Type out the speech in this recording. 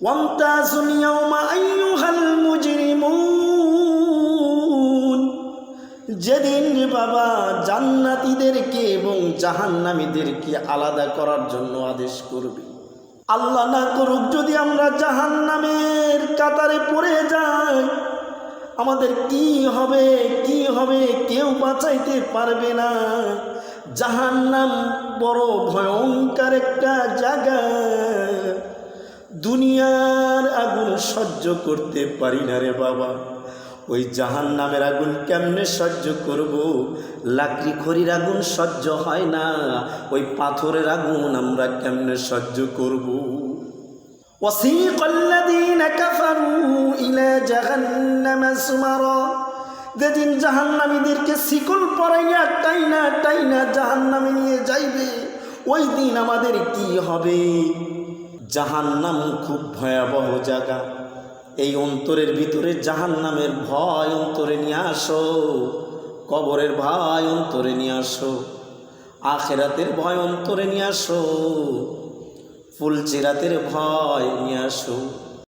وامتازوا اليوم أيها المجرمون যেদিন বাবা জান্নাতীদেরকে এবং জাহান্নামীদেরকে আলাদা করার জন্য আদেশ করবে আল্লাহ না করুক যদি আমরা জাহান্নামের কাতারে পড়ে যাই আমাদের কি হবে কি হবে কেউ বাঁচাইতে পারবে না জাহান্নাম বড় ভয়ঙ্কর একটা জায়গা দুনিয়ার আগুন সহ্য করতে পারি না রে বাবা। ওই জাহান নামের আগুন কেমনে সহ্য করব? লাকড়ি খড়ির আগুন সহ্য হয় না। ওই পাথরের আগুন আমরা কেমনে সহ্য করব? যেদিন জাহান্নামীদেরকে শিকল পরাইয়া টাইনা টাইনা জাহান্নামে নিয়ে যাইবে, ওই দিন আমাদের কি হবে? জাহান্নাম খুব ভয়াবহ জায়গা। এই অন্তরের ভিতরে জাহান্নামের ভয় অন্তরে নিয়ে আসো, কবরের ভয় অন্তরে নিয়ে আসো, আখেরাতের ভয় অন্তরে নিয়ে আসো, ফুলচিরাতের ভয় নিয়ে আসো।